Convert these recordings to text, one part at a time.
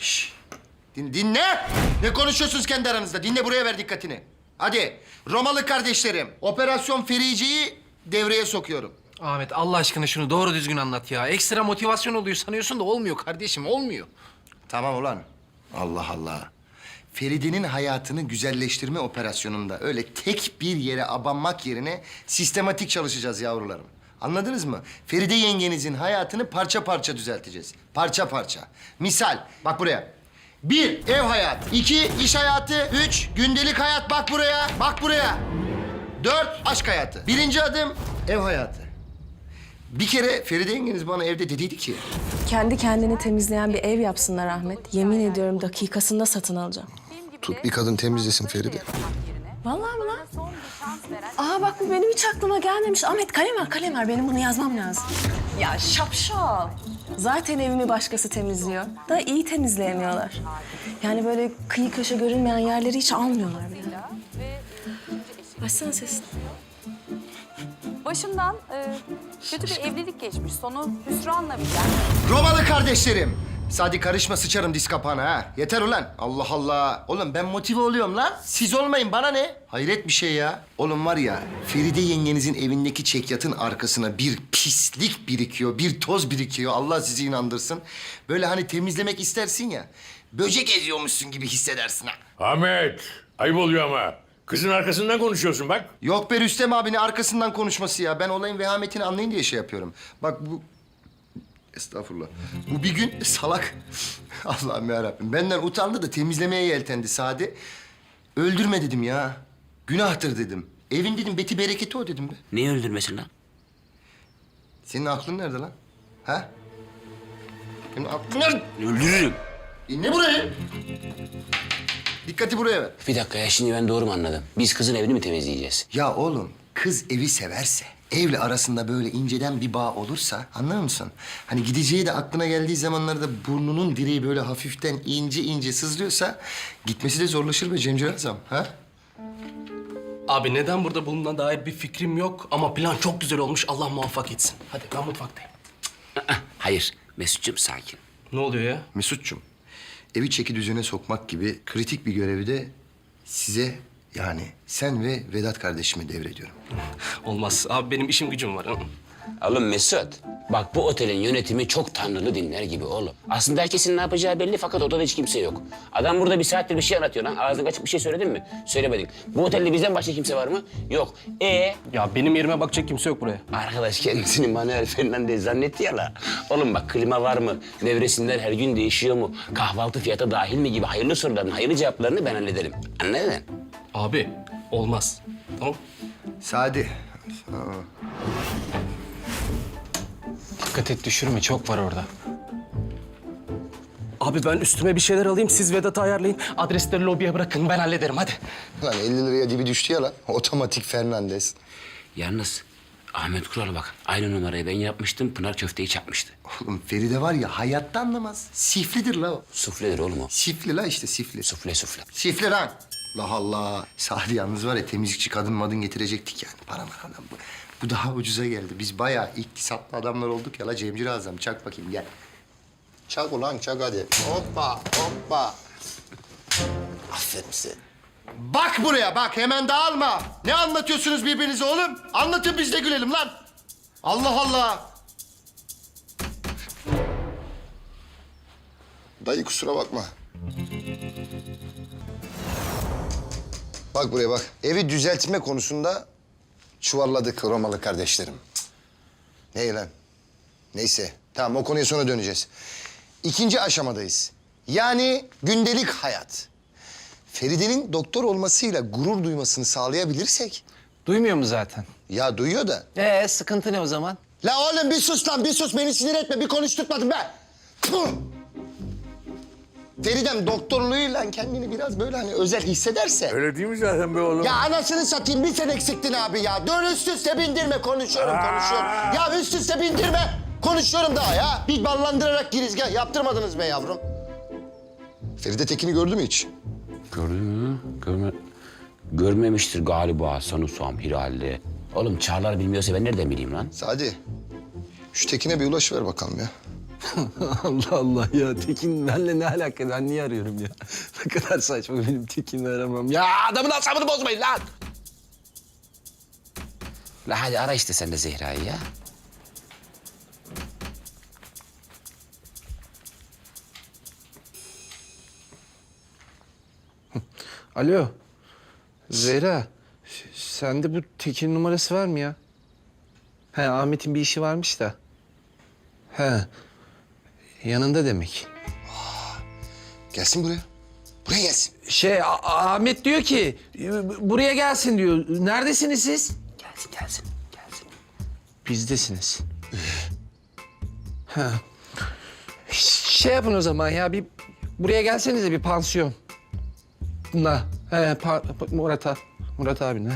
Şş. Din, dinle! Ne konuşuyorsunuz kendi aranızda? Dinle buraya ver dikkatini. Hadi Romalı kardeşlerim, Operasyon Ferici'yi devreye sokuyorum. Ahmet Allah aşkına şunu doğru düzgün anlat ya. Ekstra motivasyon oluyor sanıyorsun da olmuyor kardeşim olmuyor. Tamam ulan. Allah Allah. Feride'nin hayatını güzelleştirme operasyonunda öyle tek bir yere abanmak yerine sistematik çalışacağız yavrularım. Anladınız mı? Feride yengenizin hayatını parça parça düzelteceğiz. Parça parça. Misal, bak buraya. Bir, ev hayatı. iki iş hayatı. Üç, gündelik hayat. Bak buraya, bak buraya. Dört, aşk hayatı. Birinci adım, ev hayatı. Bir kere Feride yengeniz bana evde dediydi ki... Kendi kendini temizleyen bir ev yapsınlar Ahmet. Yemin ediyorum dakikasında satın alacağım. Tut bir kadın temizlesin Feride. Vallahi mi lan? Aa bak bu benim hiç aklıma gelmemiş. Ahmet kalem var, kalem var. Benim bunu yazmam lazım. Ya şapşal. Zaten evimi başkası temizliyor. Da iyi temizleyemiyorlar. Yani böyle kıyı köşe görünmeyen yerleri hiç almıyorlar bile. Açsana sesini. Başından e, kötü bir evlilik geçmiş. Sonu hüsranla biten. Romalı kardeşlerim. Sadi karışma sıçarım diz kapağına ha. Yeter ulan. Allah Allah. Oğlum ben motive oluyorum lan. Siz olmayın bana ne? Hayret bir şey ya. Oğlum var ya Feride yengenizin evindeki çekyatın arkasına bir pislik birikiyor, bir toz birikiyor. Allah sizi inandırsın. Böyle hani temizlemek istersin ya. Böcek eziyormuşsun gibi hissedersin ha. Ahmet, ayıp oluyor ama. Kızın arkasından konuşuyorsun bak. Yok be Rüstem abinin arkasından konuşması ya. Ben olayın vehametini anlayın diye şey yapıyorum. Bak bu... Estağfurullah. Bu bir gün salak. Allah'ım yarabbim. Benden utandı da temizlemeye yeltendi Sadi. Öldürme dedim ya. Günahtır dedim. Evin dedim beti bereketi o dedim be. Neyi öldürmesin lan? Senin aklın nerede lan? Ha? Senin aklın nerede? Öldürürüm. İnle burayı. Dikkati buraya ver. Bir dakika ya şimdi ben doğru mu anladım? Biz kızın evini mi temizleyeceğiz? Ya oğlum kız evi severse, evle arasında böyle inceden bir bağ olursa anlar mısın? Hani gideceği de aklına geldiği zamanlarda burnunun direği böyle hafiften ince ince sızlıyorsa gitmesi de zorlaşır be Cemcir Azam. Ha? Abi neden burada bulunduğuna dair bir fikrim yok ama plan çok güzel olmuş. Allah muvaffak etsin. Hadi ben mutfaktayım. Hayır Mesut'cum sakin. Ne oluyor ya? Mesut'cum, evi çeki düzene sokmak gibi kritik bir görevi de size yani sen ve Vedat kardeşime devrediyorum. Olmaz. Abi benim işim gücüm var. Oğlum Mesut, bak bu otelin yönetimi çok tanrılı dinler gibi oğlum. Aslında herkesin ne yapacağı belli fakat odada hiç kimse yok. Adam burada bir saattir bir şey anlatıyor lan. Ağzını açık bir şey söyledin mi? Söylemedin. Bu otelde bizden başka kimse var mı? Yok. E Ya benim yerime bakacak kimse yok buraya. Arkadaş kendisini Manuel Fernandez zannetti ya la. Oğlum bak klima var mı? Nevresimler her gün değişiyor mu? Kahvaltı fiyata dahil mi gibi hayırlı soruların hayırlı cevaplarını ben hallederim. Anladın? Abi olmaz. Tamam. Sadi. Dikkat et düşürme çok var orada. Abi ben üstüme bir şeyler alayım. Siz Vedat'ı ayarlayın. Adresleri lobiye bırakın. Ben hallederim hadi. Lan 50 liraya dibi düştü ya lan. Otomatik Fernandez. Yalnız Ahmet Kural bak aynı numarayı ben yapmıştım. Pınar köfteyi çakmıştı. Oğlum Feride var ya hayatta anlamaz. Siflidir la o. Sufledir oğlum o. Sifli la işte sifli. Sufle sufle. Sifli lan. Allah Allah. Sadi yalnız var ya temizlikçi kadın madın getirecektik yani. Para maradan bu. Bu daha ucuza geldi. Biz bayağı iktisatlı adamlar olduk ya la Cemcir Azam. Çak bakayım gel. Çak ulan çak hadi. Hoppa hoppa. Aferin size. Bak buraya bak hemen dağılma. Ne anlatıyorsunuz birbirinize oğlum? Anlatın biz de gülelim lan. Allah Allah. Dayı kusura bakma. Bak buraya bak. Evi düzeltme konusunda çuvalladık Romalı kardeşlerim. Ne lan? Neyse. Tamam o konuya sonra döneceğiz. İkinci aşamadayız. Yani gündelik hayat. Feride'nin doktor olmasıyla gurur duymasını sağlayabilirsek... Duymuyor mu zaten? Ya duyuyor da. Ee sıkıntı ne o zaman? La oğlum bir sus lan bir sus beni sinir etme bir konuşturtmadın be. Tüh! Feridem doktorluğuyla kendini biraz böyle hani özel hissederse. Öyle değil mi zaten be oğlum? Ya anasını satayım bir sen eksiktin abi ya. Dur üst üste bindirme konuşuyorum konuşuyorum. Ya üst üste bindirme konuşuyorum daha ya. Bir ballandırarak girizgah yaptırmadınız be yavrum. Feride Tekin'i gördü mü hiç? Gördün mü? Görme... Görmemiştir galiba Sanusam Hiral'de. Oğlum Çağlar bilmiyorsa ben nereden bileyim lan? Sadi şu Tekin'e bir ulaş ver bakalım ya. Allah Allah ya Tekin benimle ne alaka? Ben niye arıyorum ya? ne kadar saçma benim Tekin'i aramam. Ya adamın asabını bozmayın lan. La hadi ara işte sen de Zehra'yı ya. Alo. Zehra. Sende bu Tekin numarası var mı ya? He Ahmet'in bir işi varmış da. He. Yanında demek. Gelsin buraya. Buraya gelsin. Şey A- Ahmet diyor ki e, buraya gelsin diyor. Neredesiniz siz? Gelsin gelsin gelsin. Bizdesiniz. ha. Şey yapın o zaman ya bir buraya gelsenize bir pansiyon. Na. He, pa- Murat abi. Murat abi ne?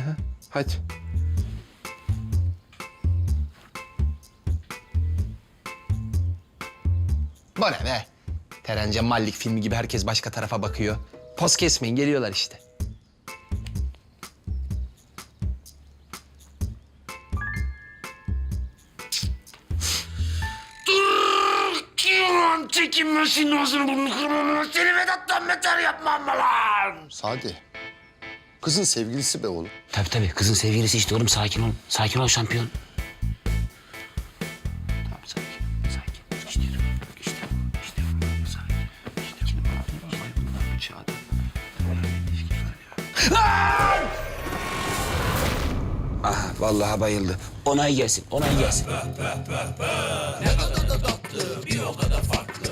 Hadi. Bu ne be? Terence Mallik filmi gibi herkes başka tarafa bakıyor. Poz kesmeyin geliyorlar işte. Çekinmesin ağzını burnunu kırmamı. Seni Vedat'tan beter yapmam mı lan? Sade. Kızın sevgilisi be oğlum. Tabii tabii kızın sevgilisi işte oğlum sakin ol. Sakin ol şampiyon. Ah vallahi bayıldı. Onay gelsin, onay gelsin. Ne kadar da tatlı, bir o kadar farklı.